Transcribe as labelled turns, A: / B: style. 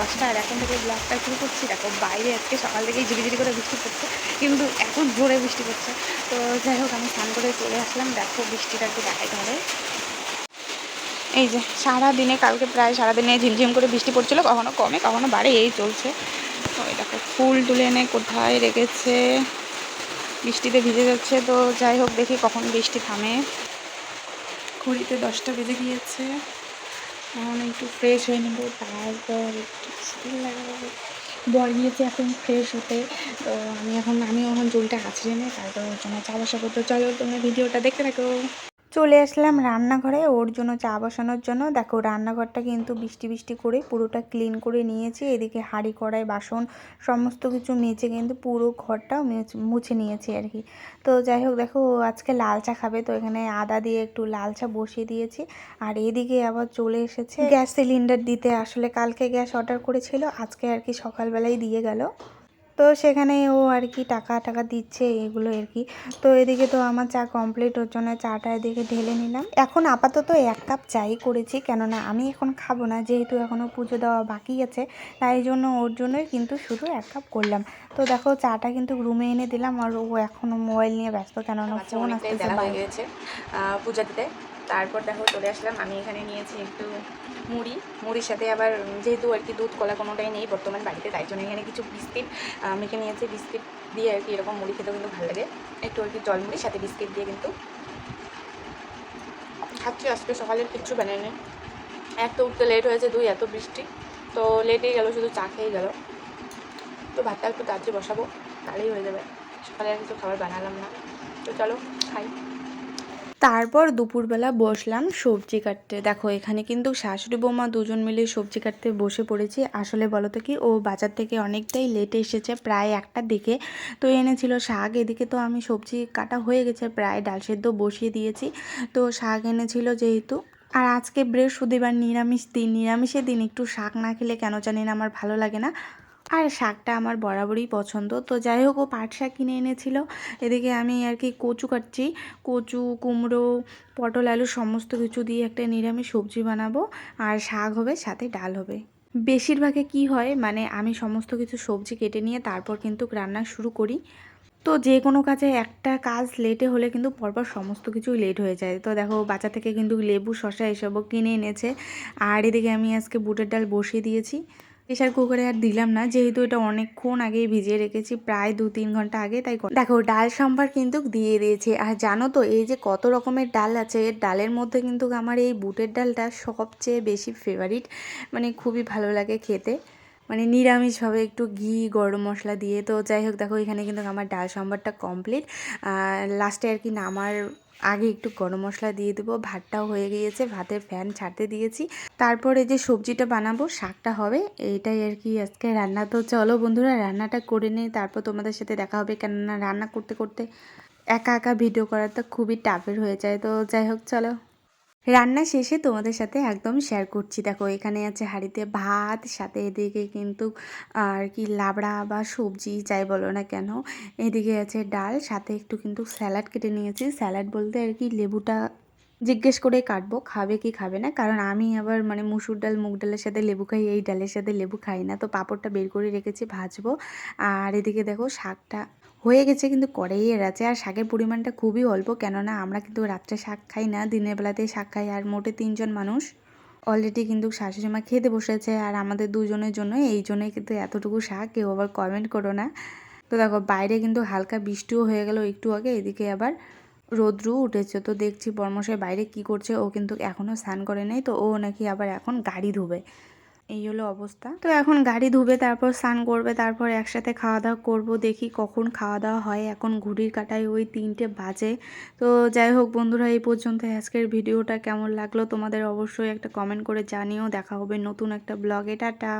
A: দশটা আর এখন থেকে ব্লগটা শুরু করছি। দেখো, বাইরে আজকে সকাল থেকেই ঝিরিঝিরি করে বৃষ্টি পড়ছে, কিন্তু এখন জোরে বৃষ্টি পড়ছে। তো যাই হোক, আমি স্নান করে চলে আসলাম। দেখো, বৃষ্টিটা একটু দেখাইতে ধরে এই যে সারা দিনে কালকে প্রায় সারা দিনে ঝিমঝিম করে বৃষ্টি পড়ছিল, কখনো কমে, কখনো বাড়ে, এই চলছে। ওই দেখো, ফুল তুলে এনে কোথায় রেখেছে? বৃষ্টিতে ভিজে যাচ্ছে, তো যাই হোক, দেখি কখন বৃষ্টি থামে। ঘড়িতে দশটা বেজে গিয়েছে। এখন একটু ফ্রেশ হয়ে নেব, তারপর একটু বর গিয়েছে এখন ফ্রেশ হতে। তো আমি এখন আমি এখন চুলটা আছড়ে নিই, তারপর ওর জন্য চা বসাবো চলো তোমরা ভিডিওটা দেখতে থাকো। চলে আসলাম রান্নাঘরে। ওর জন্য চা বসানোর জন্য। দেখো, রান্নাঘরটা কিন্তু বৃষ্টি বৃষ্টি করে পুরোটা ক্লিন করে নিয়েছি। এদিকে হাঁড়ি, কড়াই, বাসন সমস্ত কিছু মেজে কিন্তু পুরো ঘরটা মেছ- নিয়েছি আর কি। তো যাই হোক, দেখো আজকে লাল চা খাবে, তো এখানে আদা দিয়ে একটু লাল চা বসিয়ে দিয়েছি। আর এদিকে আবার চলে এসেছে গ্যাস সিলিন্ডার দিতে। আসলে কালকে গ্যাস অর্ডার করেছিল, আজকে আর কি সকালবেলাই দিয়ে গেল। তো সেখানে ও আর কি টাকা টাকা দিচ্ছে এগুলো আর কি। তো এদিকে তো আমার চা কমপ্লিট ওর জন্য চাটা এদিকে ঢেলে নিলাম। এখন আপাতত এক কাপ চাই করেছি কেননা আমি এখন খাব না যেহেতু এখনও পুজো দেওয়া বাকি আছে তাই জন্য ওর জন্যই কিন্তু শুধু এক কাপ করলাম। তো দেখো চাটা কিন্তু রুমে এনে দিলাম আর ও এখনও মোবাইল নিয়ে ব্যস্ত কেননা ফোন আসতেছে
B: বেলা হয়ে পূজা দিতে। তারপর দেখো চলে আসলাম আমি এখানে নিয়েছি একটু মুড়ি, মুড়ির সাথে আবার যেহেতু আর কি দুধ, কলা কোনোটাই নেই বর্তমান বাড়িতে, তাই জন্য এখানে কিছু বিস্কিট মেখে নিয়েছি। বিস্কিট দিয়ে আর কি এরকম মুড়ি খেতেও কিন্তু ভালো লাগে। একটু আর কি জল মুড়ি, সাথে বিস্কিট দিয়ে কিন্তু খাচ্ছি। আজকে সকালের কিচ্ছু বানাই নেই। এক তো উঠতে লেট হয়েছে, দুই, এত বৃষ্টি। তো লেটেই গেল, শুধু চা খেয়েই গেল। তো ভাতটা একটু তাড়াতাড়ি বসাবো, তাহলেই হয়ে যাবে। সকালে আর কিছু খাবার বানালাম না। তো চলো, খাই।
A: তারপর দুপুরবেলা বসলাম সবজি কাটতে। দেখো, এখানে কিন্তু শাশুড়ি বৌমা দুজন মিলে সবজি কাটতে বসে পড়েছি। আসলে বলো তো কি, ও বাজার থেকে অনেকটাই লেটে এসেছে, প্রায় একটার দিকে। তো এনেছিল শাক, এদিকে তো আমি সবজি কাটা হয়ে গেছে, প্রায় ডাল সেদ্ধ বসিয়ে দিয়েছি। তো শাক এনেছিল যেহেতু। আর আজকে বৃহস্পতিবার নিরামিষ দিন, নিরামিষের দিন একটু শাক না খেলে কেন জানি না আমার ভালো লাগে না। আর শাকটা আমার বরাবরই পছন্দ। তো যাই হোক, ও পাট শাক কিনে এনেছিল। এদিকে আমি আর কি কচু কাটছি। কচু, কুমড়ো, পটল, আলু সমস্ত কিছু দিয়ে একটা নিরামিষ সবজি বানাবো। আর শাক হবে, সাথে ডাল হবে। বেশিরভাগে কি হয় মানে আমি সমস্ত কিছু সবজি কেটে নিয়ে তারপর কিন্তু রান্না শুরু করি। তো যে কোনো কাজে একটা কাজ লেটে হলে কিন্তু পরপর সমস্ত কিছুই লেট হয়ে যায়। তো দেখো বাচ্চা থেকে কিন্তু লেবু শশা এসবও কিনে এনেছে। আর এদিকে আমি আজকে বুটের ডাল বসিয়ে দিয়েছি। প্রেশার কুকারে আর দিলাম না। যেহেতু এটা অনেকক্ষণ আগেই ভিজিয়ে রেখেছি, প্রায় দু তিন ঘণ্টা আগে তাই দেখো, ডাল সম্ভার কিন্তু দিয়ে দিয়েছে। আর জানো তো, এই যে কত রকমের ডাল আছে, এর ডালের মধ্যে কিন্তু আমার এই বুটের ডালটা সবচেয়ে বেশি ফেভারিট মানে খুবই ভালো লাগে খেতে। মানে নিরামিষভাবে একটু ঘি, গরম মশলা দিয়ে। তো যাই হোক, দেখো, এখানে কিন্তু আমার ডাল সম্বারটা কমপ্লিট লাস্টে আর কি নামার আগে একটু গরম মশলা দিয়ে দেবো, ভাতটাও হয়ে গিয়েছে, ভাতের ফ্যান ছাড়তে দিয়েছি। তারপরে যে সবজিটা বানাবো, শাকটা হবে, এটাই আর কি আজকে রান্না। তো চলো বন্ধুরা, রান্নাটা করে নিই, তারপর তোমাদের সাথে দেখা হবে। কেননা রান্না করতে করতে একা একা ভিডিও করা তো খুবই টাফের হয়ে যায়। তো যাই হোক, চলো। রান্না শেষে তোমাদের সাথে একদম শেয়ার করছি। দেখো, এখানে আছে হাঁড়িতে ভাত, সাথে এদিকে কিন্তু আর কি লাবড়া বা সবজি, যাই বলো না কেন, এদিকে আছে ডাল, সাথে একটু কিন্তু স্যালাড কেটে নিয়েছি। স্যালাড বলতে আর কি লেবুটা জিজ্ঞেস করে কাটবো, খাবে কি খাবে না, কারণ আমি আবার মানে মুসুর ডাল, মুগ ডালের সাথে লেবু খাই, এই ডালের সাথে লেবু খাই না, তো পাঁপড়টা বের করে রেখেছি, ভাজবো। আর এদিকে দেখো শাকটা হয়ে গেছে কিন্তু কড়াইয়ের আছে আর শাকের পরিমাণটা খুবই অল্প, কেননা আমরা কিন্তু রাত্রে শাক খাই না, দিনের বেলাতেই শাক খাই। আর মোটে তিনজন মানুষ অলরেডি কিন্তু শাশুড়ি মা খেতে বসেছে, আর আমাদের দুজনের জন্য এই জন্যই কিন্তু এতটুকু শাক, কেউ আবার কমেন্ট করো না। তো দেখো, বাইরে কিন্তু হালকা বৃষ্টিও হয়ে গেল একটু আগে, এদিকে আবার রোদ্রু উঠেছে। তো দেখছি বর্মশাই বাইরে কি করছে, ও কিন্তু এখনও স্নান করে নেই, তো ও নাকি আবার এখন গাড়ি ধুবে। এই হলো অবস্থা। তো এখন গাড়ি ধুবে, তারপর স্নান করবে, তারপর একসাথে খাওয়া দাওয়া করব, দেখি কখন খাওয়া দাওয়া হয়। এখন ঘুড়ির কাটায় ওই তিনটে বাজে। তো যাই হোক বন্ধুরা, এই পর্যন্ত আজকের ভিডিওটা কেমন লাগল তোমাদের অবশ্যই একটা কমেন্ট করে জানিও। দেখা হবে নতুন একটা ব্লগে টাটা!